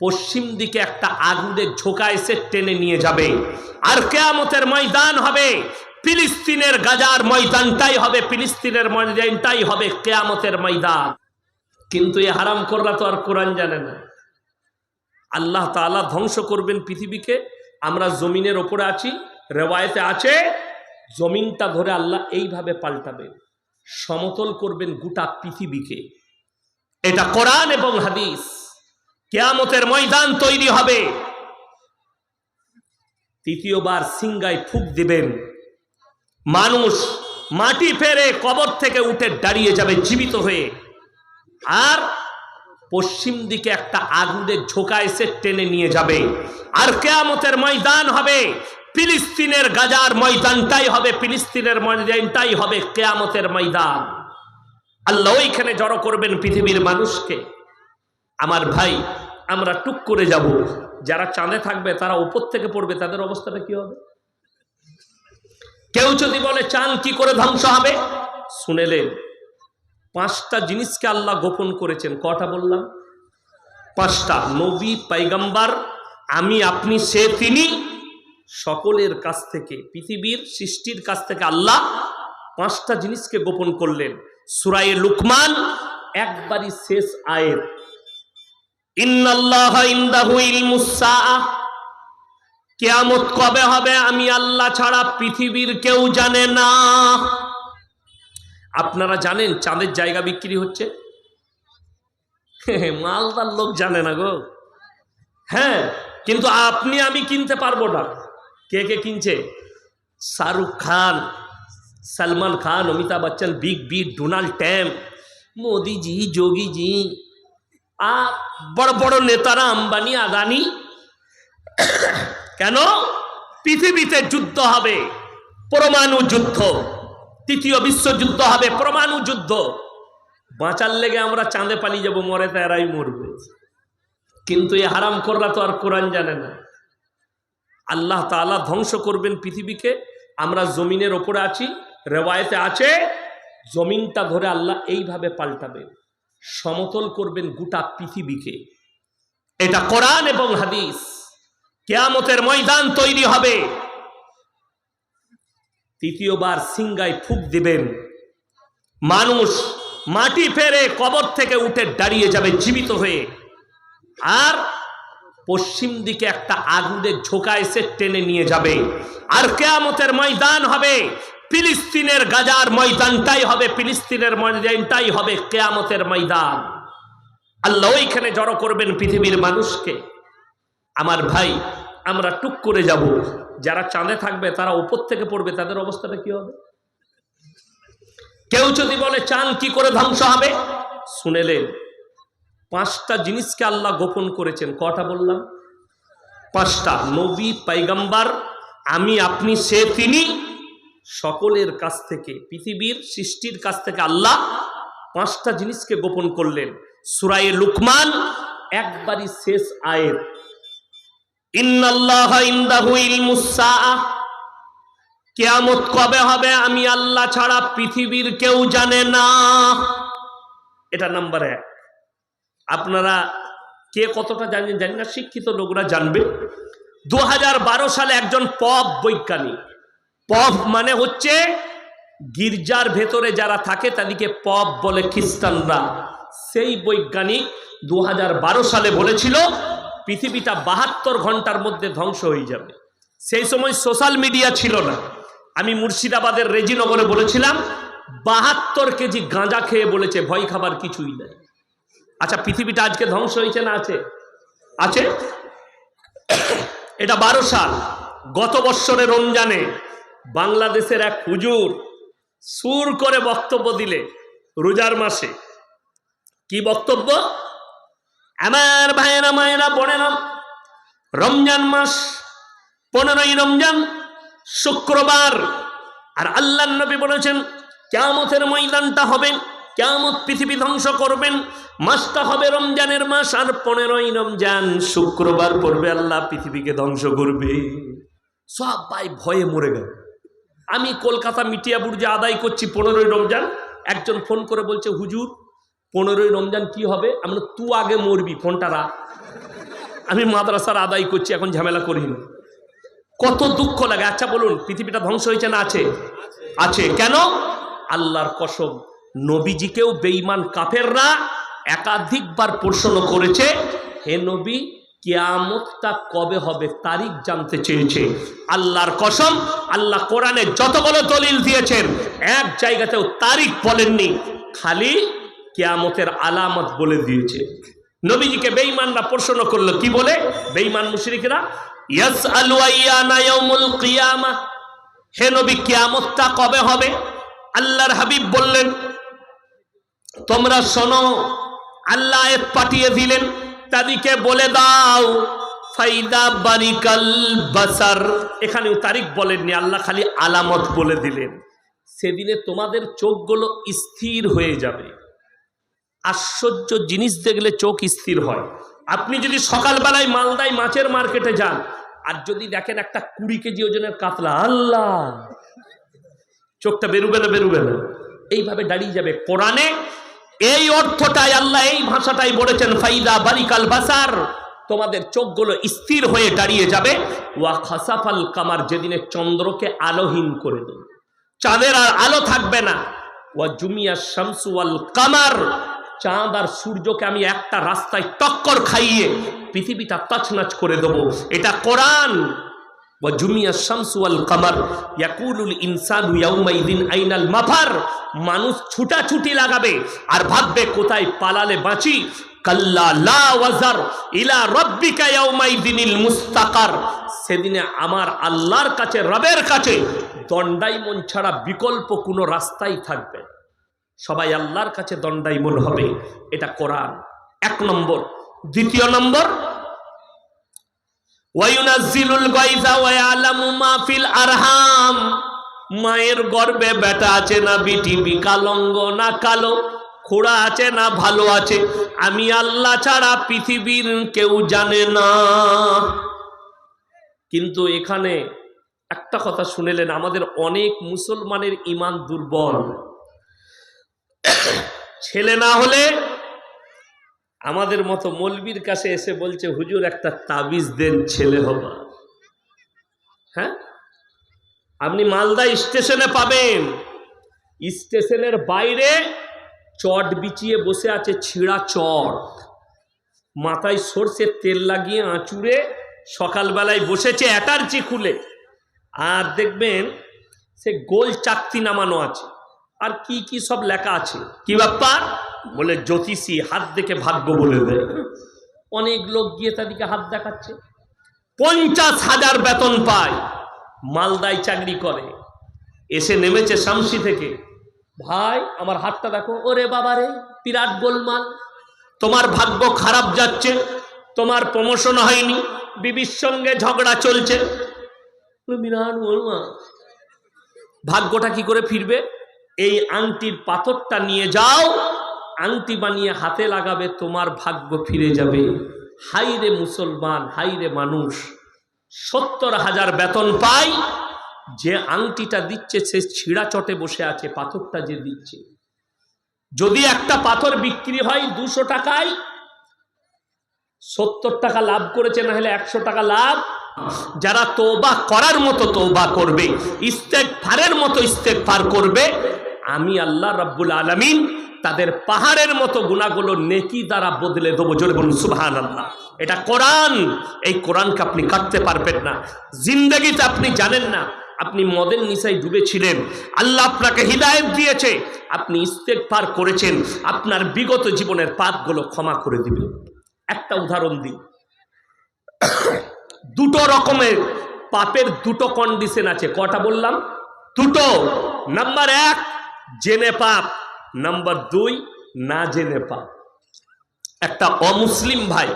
পশ্চিম দিকে একটা আগুনের ঝোঁকা এসে টেনে নিয়ে যাবে। আর কেয়ামতের ময়দান হবে। ফিলিস্তিনের গাজার ময়দানটাই হবে, ফিলিস্তিনের ময়দানটাই হবে কেয়ামতের ময়দান। কিন্তু এ হারাম করলা তো আর কোরআন জানে না। আল্লাহ তাআলা ধ্বংস করবেন পৃথিবীকে। আমরা জমিনের ওপরে আছি, রেওয়ায়তে আছে। জমিনটা ধরে আল্লাহ এইভাবে পাল্টাবে। সমতল করবেন গোটা পৃথিবীকে। এটা কোরআন এবং হাদিস। কেয়ামতের ময়দান তৈরি হবে। তৃতীয়বার সিংগায় ফুক দিবেন। মানুষ মাটি ফেরে কবর থেকে উঠে দাঁড়িয়ে যাবে জীবিত হয়ে। আর পশ্চিম দিকে একটা আগুনের ঝোঁকা এসে টেনে নিয়ে যাবে। আর কেয়ামতের ময়দান হবে। ফিলিস্তিনের গাজার ময়দানটাই হবে, ফিলিস্তিনের ময়দানটাই হবে কেয়ামতের ময়দান। আল্লাহ ওইখানে জড়ো করবেন পৃথিবীর মানুষকে। আমার ভাই আমরা টুক করে যাব। যারা চাঁদে থাকবে, তারা উপর থেকে পড়বে, তাদের অবস্থাটা কি হবে? কেউ যদি বলে, চাঁদ কি করে ধ্বংস হবে? শুনেলেন পাঁচটা জিনিসকে আল্লাহ গোপন করেছেন। কটা বললাম? পাঁচটা। নবী, পাইগাম্বার, আমি, আপনি, সে, তিনি সকলের কাছ থেকে, পৃথিবীর সৃষ্টির কাছ থেকে আল্লাহ পাঁচটা জিনিসকে গোপন করলেন। সুরায়ে লুকমান, একবারই শেষ আয়ের কেয়ামত কবে হবে আমি আল্লাহ ছাড়া পৃথিবীর কেউ জানে না। আপনারা জানেন চাঁদের জায়গা বিক্রি হচ্ছে? মালদার লোক জানে না গো। হ্যাঁ কিন্তু আপনি আমি কিনতে পারব না। কে কে কিনছে? Shahrukh Khan, Salman Khan, Amitabh Bachchan, big B, Donald Trump Modiji, Yogiji আর বড় বড় নেতারা আম্বানি আদানি কেন পৃথিবীতে যুদ্ধ হবে পরমাণু যুদ্ধ তৃতীয় বিশ্বযুদ্ধ হবে পরমাণু যুদ্ধ বাঁচার লেগে আমরা চাঁদে পালিয়ে যাব মরে তারাই মরবে কিন্তু এই হারাম করলা তো আর কোরআন জানে না আল্লাহ তাআলা ধ্বংস করবেন পৃথিবীকে আমরা জমিনের ওপরে আছি রেওয়ায়তে আছে জমিনটা ধরে আল্লাহ এইভাবে পাল্টাবে সমতল করবেন গোটা পৃথিবীকে। এটা কোরআন এবং হাদিস। কেয়ামতের ময়দান তৈরি হবে। তৃতীয়বার সিংগায় ফুক দিবেন। মানুষ মাটি ফেরে কবর থেকে উঠে দাঁড়িয়ে যাবে জীবিত হয়ে। আর পশ্চিম দিকে একটা আগুনের ঝোঁকা এসে টেনে নিয়ে যাবে। আর কেয়ামতের ময়দান হবে। ফিলিস্তিনের গাজার ময়দানটাই হবে, ফিলিস্তিনের ময়দানটাই হবে, কেয়ামতের ময়দান। আল্লাহ ওইখানে জড়ো করবেন পৃথিবীর মানুষকে। আমার ভাই, আমরা টুক করে যাব। যারা চাঁদে থাকবে, তারা উপর থেকে পড়বে, তাদের অবস্থাটা কি হবে? কেউ যদি বলে, চাঁদ কি করে ধ্বংস হবে? শুনেলেন পাঁচটা জিনিসকে আল্লাহ গোপন করেছেন। কটা বললাম? পাঁচটা। নবী, পাইগাম্বার, আমি, আপনি, সে, তিনি সকলের কাছ থেকে, পৃথিবীর সৃষ্টির কাছ থেকে আল্লাহ পাঁচটা জিনিসকে গোপন করলেন। সুরায়ে লুকমান একবারই শেষ আয়ের। কেয়ামত কবে হবে আমি আল্লাহ ছাড়া পৃথিবীর কেউ জানে না। এটা নাম্বার এক। আপনারা কে কতটা জানেন, জানি না, শিক্ষিত লোকরা জানবে। দু হাজার বারো সালে একজন পপ বৈজ্ঞানিক পপ মানে হচ্ছে গির্জার ভেতরে যারা থাকে তাদেরকে পপ বলে খ্রিস্টানরা। সেই বৈজ্ঞানিক দু হাজার বারো সালে বলেছিল, পৃথিবীটা বাহাত্তর ঘণ্টার মধ্যে ধ্বংস হয়ে যাবে। সেই সময় সোশ্যাল মিডিয়া ছিল না। আমি মুর্শিদাবাদের রেজিনগরে বলেছিলাম, বাহাত্তর কেজি গাঁজা খেয়ে বলেছে, ভয় খাবার কিছুই নাই। আচ্ছা পৃথিবীটা আজকে ধ্বংস হয়েছে না আছে? আছে? এটা বারো সাল। গত বৎসরে রমজানে বাংলাদেশের এক হুজুর সুর করে বক্তব্য দিলে রোজার মাসে। কি বক্তব্য? আমার ভাইয়েরা, মায়েরা, বোনেরা, রমজান মাস, পনেরোই রমজান, শুক্রবার। আর আল্লাহ নবী বলেছেন, কেয়ামতের ময়দানটা হবে, কেয়ামত পৃথিবী ধ্বংস করবেন, মাসটা হবে রমজানের মাস, আর পনেরোই রমজান, শুক্রবার পড়বে আল্লাহ পৃথিবীকে ধ্বংস করবে। সব ভাই ভয়ে মরে গেল। আমি কলকাতা মিটিয়াপুর যে আদায় করছি পনেরোই রমজান, একজন ফোন করে বলছে, হুজুর, পনেরোই রমজান কি হবে? আমরা তু আগে মরবি, ফোনটা রাখ। আমি মাদ্রাসার আদায় করছি, এখন ঝামেলা করি কত দুঃখ লাগে। আচ্ছা বলুন, পৃথিবীটা ধ্বংস হয়েছে না আছে? আছে। কেন? আল্লাহর কসম, নবীজিকেও বেঈমান কাফেররা একাধিকবার প্রশ্ন করেছে, হে নবী কেয়ামতটা কবে হবে তারিখ জানতে চেয়েছে। আল্লাহর কসম, আল্লাহ কোরআনে যতগুলো দলিল দিয়েছেন, এক জায়গাতেও তারিখ বলেননি, খালি কেয়ামতের আলামত বলে দিয়েছে। নবীজিকে বেঈমানরা প্রশ্ন করল, কি বলে? বেঈমান মুশরিকরা ইয়াস আলু আইয়ানা ইয়াউমুল কিয়ামা। হে নবী কিয়ামতটা কবে হবে? আল্লাহর হাবিব বললেন, তোমরা শোনো, আল্লাহ পাঠিয়ে দিলেন তাদেরকে বলে দাও, ফাইদা বারিকাল বাসার। এখানেও তারিখ বলেননি, আল্লাহ খালি আলামত বলে দিলেন। সেদিনে তোমাদের চোখগুলো স্থির হয়ে যাবে। আশ্চর্য জিনিস দেখলে চোখ স্থির হয়। আপনি যদি সকালবেলায় মালদায় মাছের মার্কেটে যান, আর যদি দেখেন একটা কুড়ি কেজি ওজনের কাতলা, আল্লাহ! চোখটা বেরুবে না বেরুবে না। এইভাবে দাঁড়িয়ে যাবে। কোরআনে এই অর্থটাই আল্লাহ এই ভাষাটাই বলেছেন, ফাইদা বালিকাল বাসার। তোমাদের চোখগুলো স্থির হয়ে দাঁড়িয়ে যাবে। ওয়া খাসাফাল কামার, যেদিনে চন্দ্রকে আলোহীন করে দেবে। চাঁদের আর আলো থাকবে না। ওয়া জুমিয়া শামসু আল কামার, চাঁদ আর সূর্যকে আমি একটা রাস্তায় টক্কর খাইয়ে পৃথিবীটা তছনছ করে দেবো। এটা কোরআন। জুমিয়া শামসু আল কামার ইনসানু আইনাল মাফার মানুষ ছুটাছুটি লাগাবে আর ভাববে, কোথায় পালালে বাঁচি? কাল্লা ইলা মুস্তাকার। সেদিনে আমার আল্লাহর কাছে, রবের কাছে দণ্ডাইমন ছাড়া বিকল্প কোনো রাস্তাই থাকবে সবাই আল্লাহর কাছে দণ্ডাইমন হবে। এটা কোরআন। এক নম্বর। দ্বিতীয় নম্বর ওয়ায়ুনাজ্জিলুল গায়জা ওয়া ইয়ালামু মা ফিল আরহাম। মায়ের গর্ভে বেটা আছে না বিটি বিকালঙ্গ না কালো, খোড়া আছে না ভালো আছে। আমি আল্লাহ ছাড়া পৃথিবীর কেউ জানে না। কিন্তু এখানে একটা কথা শুনেলেন, আমাদের অনেক মুসলমানের ইমান দুর্বল। ছেলে না হলে আমাদের মতো মলবির কাছে এসে বলছে, হুজুর, একটা তাবিজ দেন, ছেলে হবা। হ্যাঁ? আপনি মালদা স্টেশনে পাবেন। স্টেশনের বাইরে চট বিছিয়ে বসে আছে ছিঁড়া চট মাথায় সর্ষের তেল লাগিয়ে আঁচুড়ে সকালবেলায় বসেছে অ্যাটার্জি খুলে। আর দেখবেন, সে গোল চাকতি নামানো আছে। আর কি কি সব লেখা আছে। কি ব্যাপার? বলে, জ্যোতিষী, হাত দেখে ভাগ্য বলে দেয় অনেক লোক গিয়ে তাদেরকে হাত দেখাচ্ছে। পঞ্চাশ হাজার বেতন পায়, মালদায় চাকরি করে। এসে নেমেছে শামসি থেকে। ভাই, আমার হাতটা দেখো। ওরে বাবা রে, বিরাট গোলমাল। তোমার ভাগ্য খারাপ যাচ্ছে, তোমার প্রমোশন হয়নি, বিবির সঙ্গে ঝগড়া চলছে। বিরাট গোলমাল। ভাগ্যটা কি করে ফিরবে? এই আংটির পাথরটা নিয়ে যাও আংটি বানিয়ে হাতে লাগাবে, তোমার ভাগ্য ফিরে যাবে। হাইরে মুসলমান, হাইরে মানুষ, সত্তর হাজার বেতন পায় যে আংটিটা দিচ্ছে, সে ছিঁড়া চটে বসে আছে, পাথরটা যে দিচ্ছে। যদি একটা পাথর বিক্রি হয় দুশো টাকায়, সত্তর টাকা লাভ করেছে, না হলে একশো টাকা লাভ। যারা তোবা করার মতো তোবা করবে ইস্তেক ফারের মতো ইস্তেক ফার করবে, আমি আল্লাহ রাব্বুল আলমিন তাদের পাহাড়ের মতো গুণাগুলো নেকি দ্বারা বদলে দেবো। জোরে বলুন সুবহান আল্লাহ এটা কোরআন। এই কোরআনকে আপনি কাটতে পারবেন না। জিন্দগিতে আপনি জানেন না। আপনি মদের নিশায় ডুবেছিলেন। আল্লাহ আপনাকে হৃদায়ত দিয়েছে। আপনি ইস্তেক পার করেছেন। আপনার বিগত জীবনের পাপগুলো ক্ষমা করে দিবেন। একটা উদাহরণ দিই। দুটো রকমের পাপের দুটো কন্ডিশন আছে। কটা বললাম? দুটো। নাম্বার এক, জেনে পাপ। নাম্বার দুই, না জেনে পাপ। একটা অমুসলিম ভাই,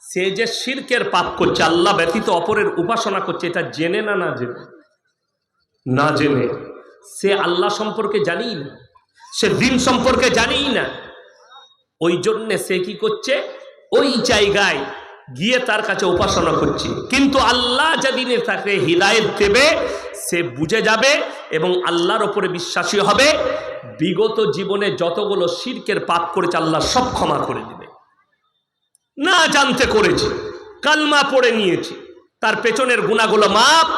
সে যে শিরকের পাপ করছে, আল্লাহ ব্যতীত অপরের উপাসনা করছে, এটা জেনে না না জেনে? না জেনে। সে আল্লাহ সম্পর্কে জানিই না। সে দিন সম্পর্কে জানিই না। ওই জন্যে সে কি করছে? ওই জায়গায় গিয়ে তার কাছে উপাসনা করছে। কিন্তু আল্লাহ যেদিনে তাকে হৃদায়ত দেবে, সে বুঝে যাবে এবং আল্লাহর ওপরে বিশ্বাসী হবে। বিগত জীবনে যতগুলো শিরকের পাপ করেছে, আল্লাহ সব ক্ষমা করে দিবে। না জানতে করেছে, কালমা পড়ে নিয়েছি। তার পেছনের গুণাগুলো মাপ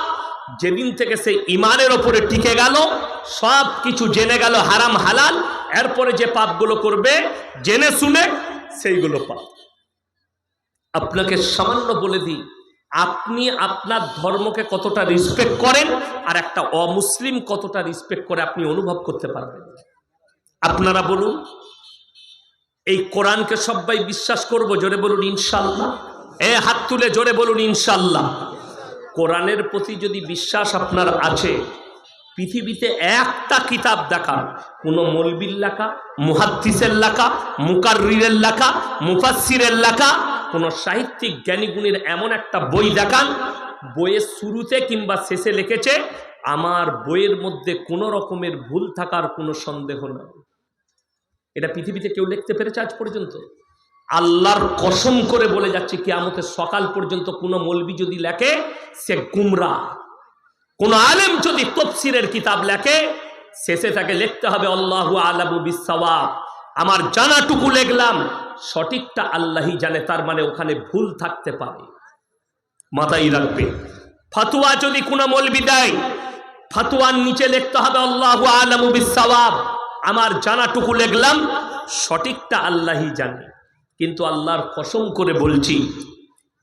যেদিন থেকে সে ইমানের ওপরে টিকে গেল, সব কিছু জেনে গেল, হারাম, হালাল। এরপরে যে পাপগুলো করবে, জেনে শুনে সেইগুলো পাপ। আপনাকে সামান্য বলে দিই আপনি আপনার ধর্মকে কতটা রেসপেক্ট করেন আর একটা অমুসলিম কতটা রেসপেক্ট করে আপনি অনুভব করতে পারবেন? আপনারা বলুন, এই কোরআনকে সবাই বিশ্বাস করব, জোরে বলুন ইনশাল্লাহ। এ হাত তুলে জোরে বলুন ইনশাল্লাহ। কোরআনের প্রতি যদি বিশ্বাস আপনার আছে, পৃথিবীতে একটা কিতাব দেখান কোনো মলবির লেখা, মুহাদ্দিসের লেখা, মুকাররিরের লেখা, মুফাসসিরের লেখা কোনো সাহিত্যিক জ্ঞানীগুণীর এমন একটা বই দেখান, বইয়ের শুরুতে কিংবা শেষে লিখেছে, আমার বইয়ের মধ্যে কোনো রকমের ভুল থাকার কোনো সন্দেহ নাই। এটা পৃথিবীতে কেউ লিখতে পেরেছে আজ পর্যন্ত? আল্লাহর কসম করে বলে যাচ্ছে কি কেয়ামতের সকাল পর্যন্ত কোনো মলবি যদি লেখে, সে গুমরা। কোন আলেম যদি তফসিরের কিতাব লেখে, শেষে তাকে লিখতে হবে, আল্লাহ আলাবু বিসাওয়াব আমার জানাটুকু লিখলাম সঠিকটা আল্লাহই জানে, তার মানে ওখানে ভুল থাকতে পারে। মাথায় রাখবে। ফাতুয়া যদি কোনো মলবি দেয়, ফাতুয়ার নিচে লিখতে হবে, আল্লাহ আলামু বিসাওয়াব আমার জানাটুকু লিখলাম, সঠিকটা আল্লাহই জানে। কিন্তু আল্লাহর কসম করে বলছি,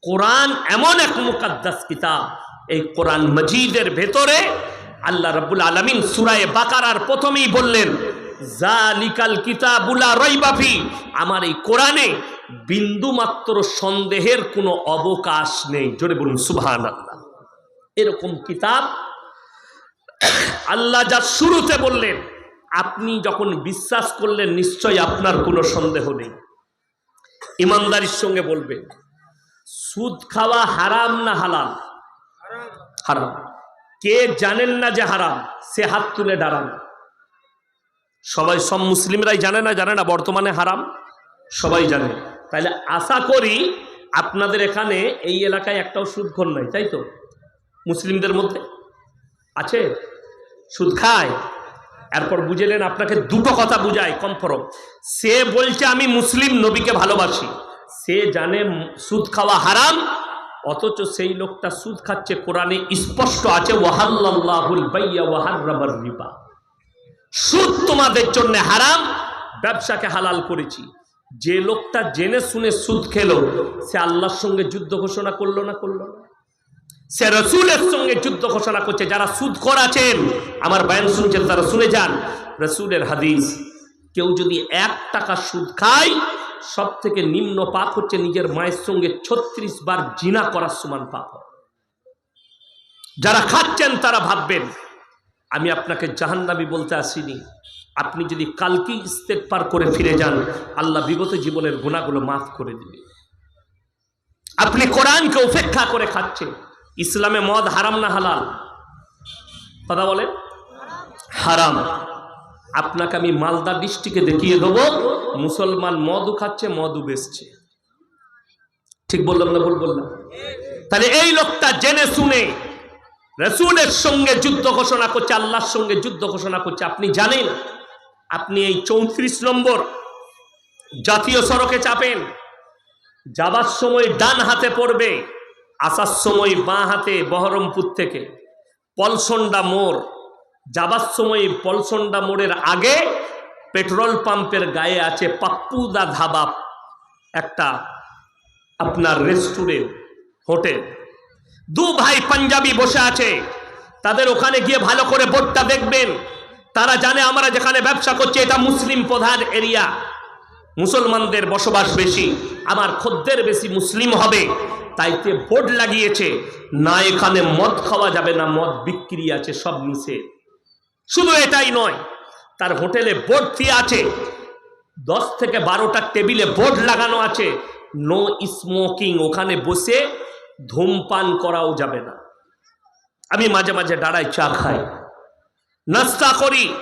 কোরআন এমন এক মুকাদ্দাস কিতাব, এই কোরআন মজিদের ভেতরে আল্লাহ রাব্বুল আলামিন সূরায়ে বাকারার প্রথমেই বললেন জালিকাল কিতাবুলা রইবাফি আমার এই কোরআনে বিন্দু মাত্র সন্দেহের কোনো অবকাশ নেই। জোরে বলুন, সুবহানাল্লাহ। এরকম কিতাব আল্লাহ যা শুরুতে বললেন, আপনি যখন বিশ্বাস করলেন নিশ্চয় আপনার কোনো সন্দেহ নেই। ইমানদারির সঙ্গে বলবেন, সুদ খাওয়া হারাম না হালাল? হারাম। কে জানেন না যে হারাম? সে হাত তুলে দাঁড়ান। সবাই সব মুসলিমরাই জানে না জানে না বর্তমানে হারাম? সবাই জানে। তাহলে আশা করি আপনাদের এখানে এই এলাকায় একটাও সুদখোর নাই, তাই তো? মুসলিমদের মধ্যে আছে? সুদ খায়। এরপর বুঝলেন আপনাকে দুটো কথা বুঝায় কমফরম সে বলছে, আমি মুসলিম নবীকে ভালোবাসি। সে জানে সুদ খাওয়া হারাম, অথচ সেই লোকটা সুদ খাচ্ছে কোরআনে স্পষ্ট আছে ওয়াহাল্লাহুল বাইয়া ওয়াহার রিবা। সুদ তোমাদের জন্য হারাম, ব্যবসাকে হালাল করেছি। যে লোকটা জেনে শুনে সুদ খেলো, সে আল্লাহর সঙ্গে যুদ্ধ ঘোষণা করল না করল না? সে রসুলের সঙ্গে যুদ্ধ ঘোষণা করছে, যারা সুদ আছেন আমার বয়ান শুনছেন, তারা শুনে যান। রসুলের হাদিস, কেউ যদি এক টাকা সুদ খায় সব থেকে নিম্ন পাপ হচ্ছে নিজের মায়ের সঙ্গে ছত্রিশ বার জিনা করার সমান পাপ যারা খাচ্ছেন, তারা ভাববেন আমি আপনাকে জাহান্নাবি বলতে আসিনি। আপনি যদি কালকে ইস্তেক পার করে ফিরে যান, আল্লাহ বিগত জীবনের গুণাগুলো মাফ করে দিবে। আপনি কোরআনকে উপেক্ষা করে খাচ্ছেন। ইসলামে মদ হারাম না হালাল? কথা বলেন। হারাম। আপনাকে আমি মালদা ডিস্ট্রিক্টে দেখিয়ে দেবো, মুসলমান মদও খাচ্ছে, মদও বেচছে। ঠিক বললাম না ভুল বললাম? তাহলে এই লোকটা জেনে শুনে রসুলের সঙ্গে যুদ্ধ ঘোষণা করছে, আল্লাহর সঙ্গে যুদ্ধ ঘোষণা করছে। আপনি জানেন, আপনি এই চৌত্রিশ নম্বর জাতীয় সড়কে চাপেন, যাবার সময় ডান হাতে পড়বে, আসার সময় বাঁ হাতে বহরমপুর থেকে পলসন্ডা মোড়। যাবার সময় পলসন্ডা মোড়ের আগে পেট্রোল পাম্পের গায়ে আছে পাপ্পুদা ধাবা, একটা আপনার রেস্টুরেন্ট, হোটেল। দু ভাই পাঞ্জাবি বসে আছে। তাদের ওখানে গিয়ে ভালো করে বোর্ডটা দেখবেন। তারা জানে আমরা যেখানে ব্যবসা করছি, এটা মুসলিম প্রধান এরিয়া। মুসলমানদের বসবাস বেশি, আমার খদ্দের বেশি মুসলিম হবে। তাইতে বোর্ড লাগিয়েছে, না এখানে মদ খাওয়া যাবে না, মদ বিক্রি আছে সব নিষেধ শুধু এটাই নয়, তার হোটেলে বোর্ড দিয়ে আছে। দশ থেকে বারোটা টেবিলে বোর্ড লাগানো আছে। নো স্মোকিং, ওখানে বসে ধূমপান করাও যাবে না। আমি মাঝে মাঝে দাঁড়াই চা খাই। নাস্তা করি।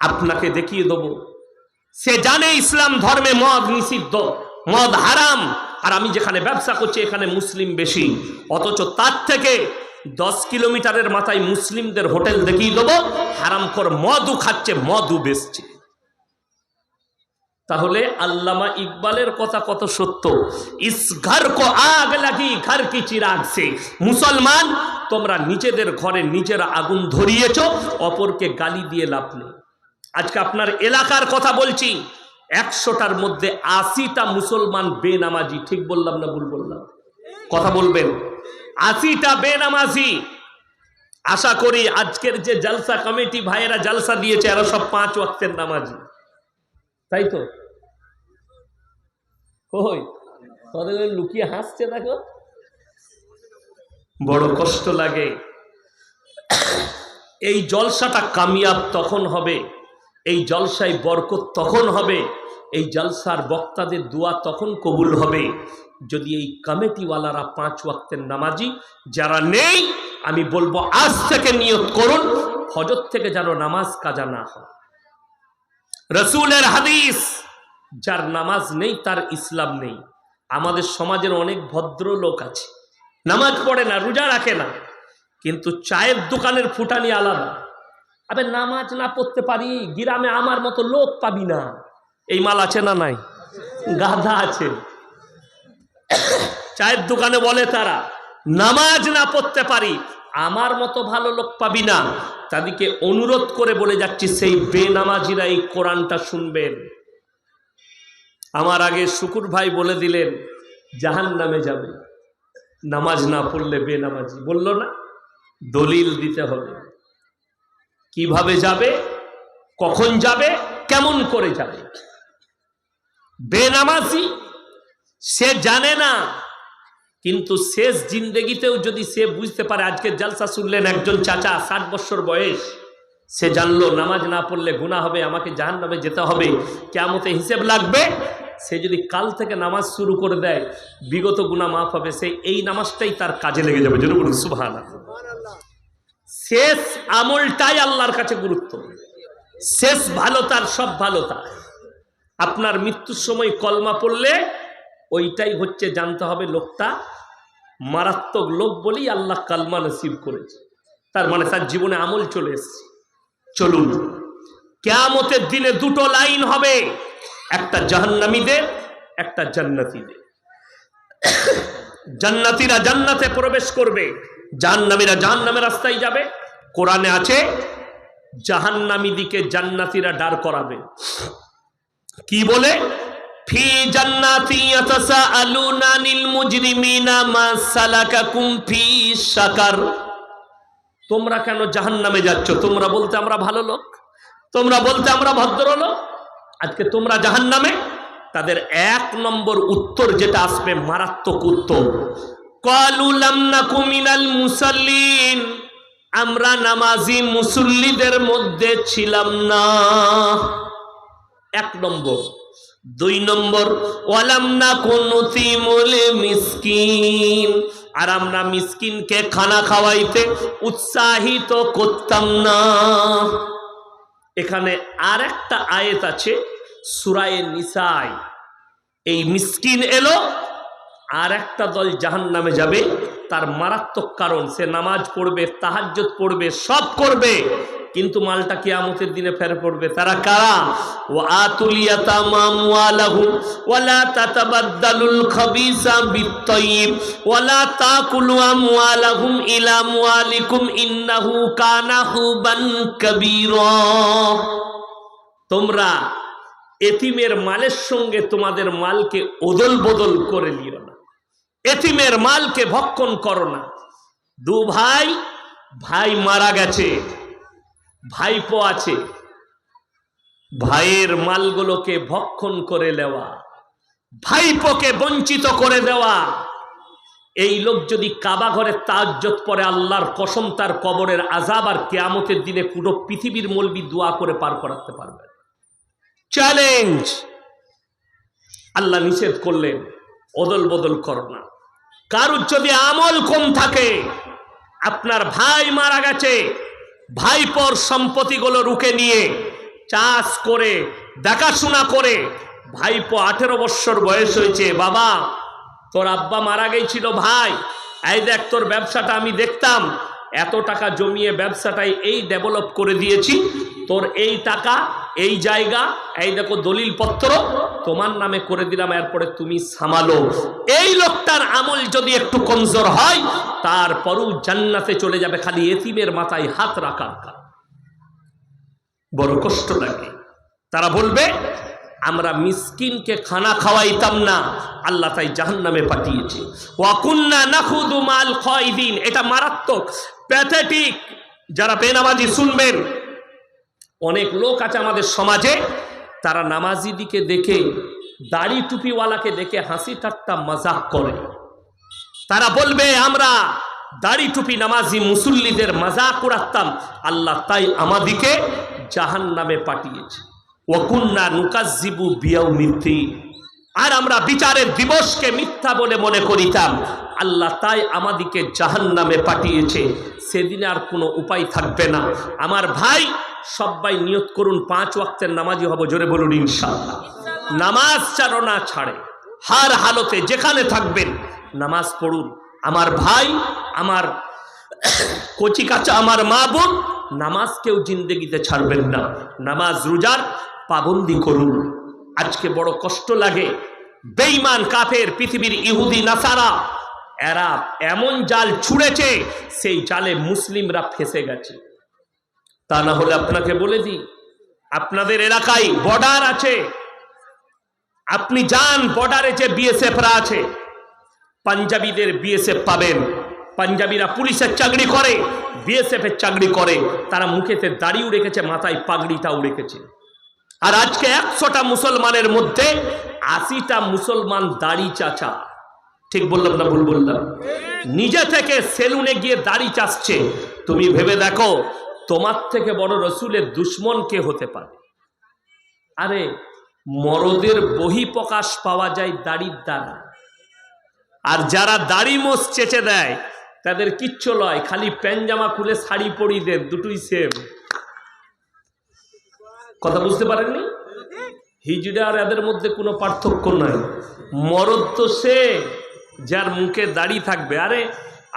আপনাকে দেখিয়ে দেবো। সে জানে ইসলাম ধর্মে মদ নিষিদ্ধ, মদ হারাম। আর আমি যেখানে ব্যবসা করছি, এখানে মুসলিম বেশি। অথচ তার থেকে দশ কিলোমিটারের মাথায় মুসলিমদের হোটেল দেখিয়ে দেবো হারাম কর মদও খাচ্ছে, মদও বেচছে। তাহলে আল্লামা ইকবালের কথা কত সত্য? ইস ঘর কো আগ লাগি, ঘর কি চিরাগ সে। মুসলমান, তোমরা নিজেদের ঘরে নিজেরা আগুন ধরিয়েছ, অপরকে গালি দিয়ে লাভ নেই। আজকে আপনার এলাকার কথা বলছি, একশোটার মধ্যে আশিটা মুসলমান বেনামাজি, ঠিক বললাম না ভুল বললাম? কথা বলবেন। আশিটা বেনামাজি। আশা করি আজকের যে জালসা কমিটি ভাইয়েরা জালসা দিয়েছে, এরা সব পাঁচ ওয়াক্তের নামাজি। তাই তো? কই? ওই লুকিয়ে হাসছে দেখো। বড় কষ্ট লাগে। এই জলসাটা কামিয়াব তখন হবে। এই জলসায় বরকত তখন হবে। এই জলসার বক্তাদের দোয়া তখন কবুল হবে। যদি এই কমিটিওয়ালারা পাঁচ ওয়াক্তের নামাজি, যারা নেই, আমি বলব, আজ থেকে নিয়োগ করুন, ফজর থেকে যেন নামাজ কাজা না হয়। রসুলের হাদিস, যার নামাজ নেই, তার ইসলাম নেই। আমাদের সমাজের অনেক ভদ্র লোক আছে। নামাজ পড়ে না, রোজা রাখে না, কিন্তু চায়ের দোকানের ফুটানি আলাদা। আবে নামাজ না পড়তে পারি, গ্রামে আমার মতো লোক পাবি না। এই মাল আছে না নাই? গাধা আছে। চায়ের দোকানে বলে তারা, নামাজ না পড়তে পারি আমার মতো ভালো লোক পাবি না। তাদেরকে অনুরোধ করে বলে যাচ্ছি, সেই বেনামাজিরা এই কোরআনটা শুনবেন। আমার আগে শুকুর ভাই বলে দিলেন জাহান নামে যাবে। নামাজ না পড়লে বেনামাজি। বলল না, দলিল দিতে হবে। কীভাবে যাবে, কখন যাবে, কেমন করে যাবে? বেনামাজি, সে জানে না। কিন্তু শেষ জিন্দেগিতেও যদি সে বুঝতে পারে, আজকে জালসা শুনলেন একজন চাচা, ষাট বছর বয়স, সে জানলো নামাজ না পড়লে গুণা হবে, আমাকে জাহান নামে যেতে হবে কেমতে হিসেব লাগবে। সে যদি কাল থেকে নামাজ শুরু করে দেয়, বিগত গুণা মাফ হবে, সে এই নামাজটাই তার কাজে লেগে যাবে। যেন বলুন সুভান শেষ আমলটাই আল্লাহর কাছে গুরুত্ব। শেষ ভালো তার, সব ভালো তার। আপনার মৃত্যুর সময় কলমা পড়লে ওইটাই হচ্ছে জানতে হবে লোকটা মারাত্মক লোক বলেই আল্লাহ কালমা নসিব করেছে। তার মানে তার জীবনে আমল চলে এসছে। চলুন, কেয়ামতের দিনে দুটো লাইন হবে। একটা জাহান্নামীদের, একটা জান্নাতীদের। জান্নাতীরা জান্নাতে প্রবেশ করবে, জাহান্নামীরা জাহান্নামের রাস্তায় যাবে। কোরআনে আছে, জাহান্নামী দিকে জান্নাতীরা দাঁড় করাবে। কি বলে? ফি জান্নাতি ইয়াতাসাআলুনা আনিল মুজরিমিনা মা সালাকাকুম ফি সাকার তোমরা কেন জাহান্নামে যাচ্ছ? তোমরা বলতে আমরা ভালো লোক? তোমরা বলতে আমরা ভদ্রলোক? আজকে তোমরা জাহান্নামে? তাদের এক নম্বর উত্তর যেটা আসবে মারাত্মক উত্তর। মুসাল্লিন। আমরা নামাজি মুসল্লিদের মধ্যে ছিলাম না। এক নম্বর। দুই নম্বর, ওয়ালাম না কোনতি মোলে মিসকিন। আর আমরা মিসকিনকে খানা খাওয়াইতে উৎসাহিত করতাম না। এখানে আর একটা আয়েত আছে, সুরায়ে নিসাই। এই মিসকিন এলো আর একটা দল জাহান নামে যাবে, তার মারাত্মক কারণ, সে নামাজ পড়বে তাহাজ্জত পড়বে, সব করবে। কিন্তু মালটা কি কিয়ামতের দিনে ফের পড়বে। তারা কারা? ও ইন্নাহু তোমরা এতিমের মালের সঙ্গে তোমাদের মালকে ওদল বদল করে নিও না। এতিমের মালকে ভক্ষণ করো না। দু ভাই ভাই মারা গেছে। ভাইপো আছে। ভাইয়ের মালগুলোকে ভক্ষণ করে নেওয়া, ভাইপোকে বঞ্চিত করে দেওয়া। এই লোক যদি কাবা ঘরে তাজ্জত পরে আল্লাহর কসম তার কবরের আজাব আর কেয়ামতের দিনে পুরো পৃথিবীর মলবি দোয়া করে পার করাতে পারবে। চ্যালেঞ্জ আল্লাহ নিষেধ করলেন, অদল বদল করো না। কারুর যদি আমল কম থাকে, আপনার ভাই মারা গেছে ভাইপর সম্পত্তিগুলো রুখে নিয়ে চাষ করে, দেখাশোনা করে। ভাইপো আঠেরো বৎসর বয়স হয়েছে। বাবা, তোর আব্বা মারা গেছিল, ভাই। এই দেখ, তোর ব্যবসাটা আমি দেখতাম। এত টাকা জমিয়ে ব্যবসাটাই এই ডেভেলপ করে দিয়েছি। তোর এই টাকা এই জায়গা, এই দেখো দলিল পত্র, তোমার নামে করে দিলাম, এরপরে তুমি সামালো। এই লোকটার আমল যদি একটু কমজোর হয়, তারপরও জান্নাতে চলে যাবে খালি এতিমের মাথায় হাত রাখার বড় কষ্ট লাগে। তারা বলবে, আমরা মিসকিনকে খানা খাওয়াইতাম না, আল্লাহ তাই জাহান্নামে পাঠিয়েছে। ওয়াকুন্না নাখুদু মাল খয়দিন। এটা মারাত্মক, প্যাথেটিক। যারা বেনামাজি শুনবেন অনেক লোক আছে আমাদের সমাজে, তারা নামাজিদিকে দেখে, দাড়ি টুপিওয়ালাকে দেখে হাসি ঠাট্টা মজাক করে। তারা বলবে, আমরা দাড়ি টুপি নামাজি মুসল্লিদের মজাক উড়াতাম, আল্লাহ তাই আমাদিকে জাহান নামে পাঠিয়েছে ওকুন্না নুকাজিবু মিথ্যি আর আমরা বিচারের দিবসকে মিথ্যা বলে মনে করিতাম। আল্লাহ তাই আমাদিকে জাহান নামে পাঠিয়েছে। সেদিনে আর কোনো উপায় থাকবে না। আমার ভাই, সবাই নিয়ত করুন, পাঁচ ওয়াক্তের নামাজি হব, জোরে বলুন, ইনশাআল্লাহ। নামাজ চারো না ছাড়ে, হার হালতে যেখানে থাকবেন, নামাজ পড়ুন। আমার ভাই, আমার কচি কাচা, আমার মা বোন, নামাজ কেউ জিন্দগিতে ছাড়বেন না। নামাজ রোজার পাবন্দি করুন। আজকে বড় কষ্ট লাগে। বেঈমান, কাফের, পৃথিবীর ইহুদি, নাসারা, এরা এমন জাল ছুঁড়েছে, সেই জালে মুসলিমরা ফেসে গেছে। তা না হলে আপনাকে বলে দিই, আপনাদের এলাকায় বর্ডার আছে। আপনি যান, বর্ডারে যে বিএসএফরা আছে, পাঞ্জাবিদের বিএসএফ পাবেন। পাঞ্জাবিরা পুলিশের চাকরি করে বিএসএফ এর চাকরি করে। তারা মুখেতে দাড়িও রেখেছে, মাথায় পাগড়িটাও রেখেছে। আর আজকে একশোটা মুসলমানের মধ্যে আশিটা মুসলমান দাড়ি চাচা। ঠিক বললাম না ভুল বললাম? নিজে থেকে সেলুনে গিয়ে দাড়ি চাচ্ছে। তুমি ভেবে দেখো, তোমার থেকে বড় রসুলের দুশ্মন কে হতে পারে? আরে, মরদের বহি প্রকাশ পাওয়া যায় দাড়ির দ্বারা। আর যারা দাড়ি মোষ চেচে দেয়, তাদের কিচ্ছু লয়, খালি প্যান জামা খুলে শাড়ি পরিয়ে দেন, দুটোই সেম কথা বুঝতে পারেননি? হিজড়া আর এদের মধ্যে কোনো পার্থক্য নাই। মরদ তো সে যার মুখে দাড়ি থাকবে। আরে,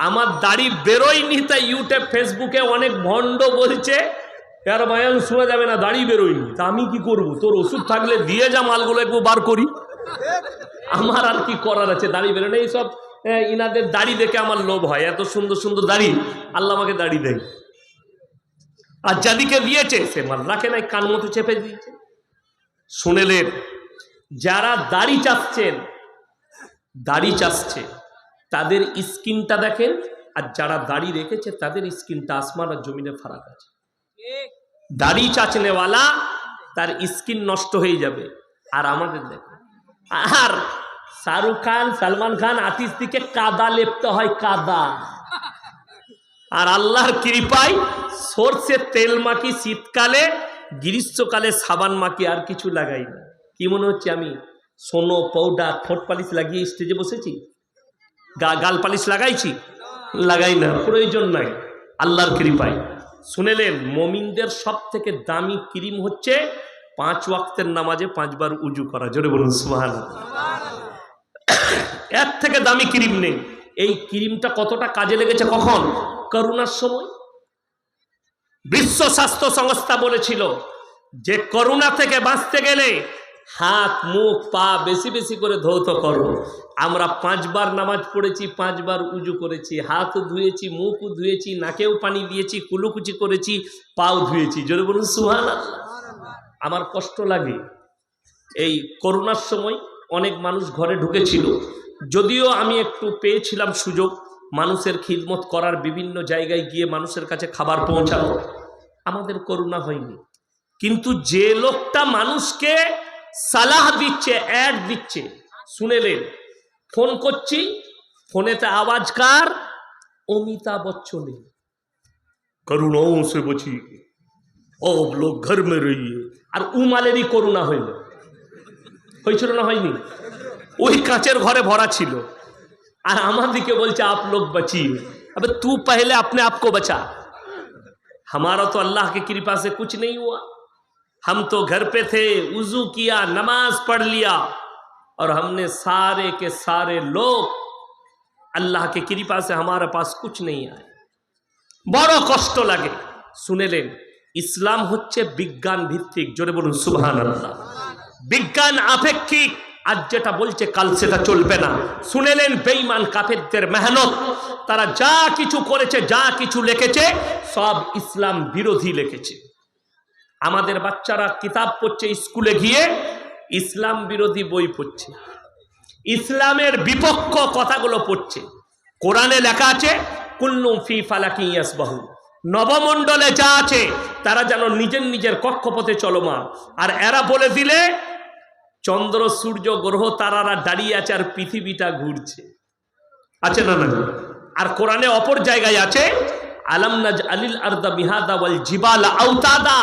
আমার দাড়ি বেরোয়নি, তাই ইউটিউব, ফেসবুকে অনেক ভণ্ড বলছে আর মায়ান শোনা যাবে না, দাড়ি বেরোয়নি। তা আমি কি করব? তোর ওষুধ থাকলে দিয়ে যা, মালগুলো একটু বার করি। আমার আর কি করার আছে? দাড়ি বেরোয় না, এইসব ইনাদের দাড়ি দেখে আমার লোভ হয়। এত সুন্দর সুন্দর দাড়ি, আল্লাহ আমাকে দাড়ি দেয়। আর যাদিকে দিয়েছে সে মাল রাখে নাই কান মতো চেপে দিয়েছে। শুনেলেন যারা দাড়ি চাচ্ছেন, দাড়ি চাচ্ছে, তাদের স্কিনটা দেখেন, আর যারা দাড়ি রেখেছে, তাদের স্কিনটা আসমান আর জমিনে ফারাক আছে। দাড়ি চাচনেওয়ালা, তার স্কিন নষ্ট হয়ে যাবে। আর আমাদের দেখেন আর শাহরুখ খান, সালমান খান আতিশ দিকে কাদা লেপতে হয়, কাদা। আর আল্লাহর কৃপায় সর্ষের তেল মাখি শীতকালে, গ্রীষ্মকালে সাবান মাখি আর কিছু লাগাই না। কি মনে হচ্ছে আমি? সোনো পাউডার ঠোঁট পালিশ লাগিয়ে স্টেজে বসেছি? গা, গাল পালিশ লাগাইছি? লাগাই না, প্রয়োজন নাই, আল্লাহর কৃপায়। শুনেলেন, মমিনদের সব থেকে দামি ক্রিম হচ্ছে পাঁচ ওয়াক্তের নামাজে পাঁচবার উজু করা। জোরে বলুন সুহান এর থেকে দামি ক্রিম নেই। এই ক্রিমটা কতটা কাজে লেগেছে কখন? করোনার সময়? বিশ্ব স্বাস্থ্য সংস্থা বলেছিল যে করোনা থেকে বাঁচতে গেলে হাত, মুখ, পা বেশি বেশি করে ধৌত করো। আমরা পাঁচবার নামাজ পড়েছি, পাঁচবার উজু করেছি। হাতও ধুয়েছি মুখও ধুয়েছি, নাকেও পানি দিয়েছি, কুলুকুচি করেছি, পাও ধুয়েছি। জোরে বলুন সুহান আমার কষ্ট লাগে। এই করোনার সময় অনেক মানুষ ঘরে ঢুকেছিল। যদিও আমি একটু পেয়েছিলাম সুযোগ মানুষের খিদমত করার বিভিন্ন জায়গায় গিয়ে মানুষের কাছে খাবার পৌঁছানো আমাদের করুণা হয়নি। কিন্তু যে লোকটা মানুষকে সালাহ দিচ্ছে অ্যাড দিচ্ছে শুনেলেন ফোন করছি ফোনেতে আওয়াজ কার? অমিতাভ বচ্চনের। করুণাও সে বছি অব লোক ঘর মে রইয়ে। আর উমালেরই করুণা হইল। হয়েছিল না হয়নি? ওই কাঁচের ঘরে ভরা ছিল। আর আমার দিকে বলছে आप लोग बचिए अबे तू पहले अपने आप को बचा हमारा तो अल्लाह की कृपा से कुछ नहीं हुआ हम तो घर पे थे वजू किया नमाज पढ़ लिया और हमने सारे के सारे लोग अल्लाह की कृपा से हमारे पास कुछ नहीं आए বড় কষ্ট লাগে শুনেলেন ইসলাম হচ্ছে বিজ্ঞান ভিত্তিক জোরে বলুন সুবহান বিজ্ঞান আপেক্ষিক আজ যেটা বলছে কাল সেটা চলবে না। শুনেলেন বেঈমান কাফেরদের মেহনত। তারা যা কিছু করেছে, যা কিছু লিখেছে, সব ইসলাম বিরোধী লিখেছে। আমাদের বাচ্চারা কিতাব পড়ছে, স্কুলে গিয়ে ইসলাম বিরোধী বই পড়ছে। ইসলামের বিপক্ষ কথাগুলো পড়ছে। কোরআনে লেখা আছে কুল্লুম ফি ফালাকি ইয়াসবাহু। নবমণ্ডলে যা আছে, তারা যেন নিজের নিজের কক্ষপথে চলমান। আর এরা বলে দিলে চন্দ্র সূর্য গ্রহ তারারা দাঁড়িয়ে আছে আর পৃথিবীটা ঘুরছে। আছে না না আর কোরআনে অপর জায়গায় আছে আলাম নাজ আলিল আরদা বিহাদা ওয়াল জিবাল আউতাদা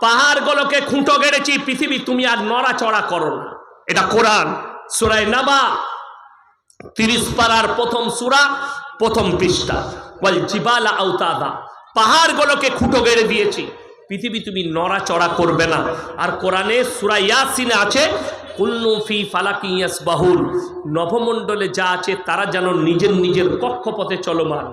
পাহাড়গুলোকে খুঁটো গেড়েছি পৃথিবী তুমি আর নড়াচড়া করো না। এটা কোরআন। সূরায়ে নাবা তিরিশ পারার প্রথম সূরা প্রথম পৃষ্ঠা ওয়াল জিবাল আউতাদা পাহাড়গুলোকে খুঁটো গেড়ে দিয়েছি। পৃথিবী তুমি নড়াচড়া করবে না। আর কোরআনে সূরা ইয়াসিনে আছে কুল্লু ফি ফালাকি ইয়াসবাহুল নভমণ্ডলে যা আছে তারা যেন নিজের নিজের কক্ষপথে চলমান।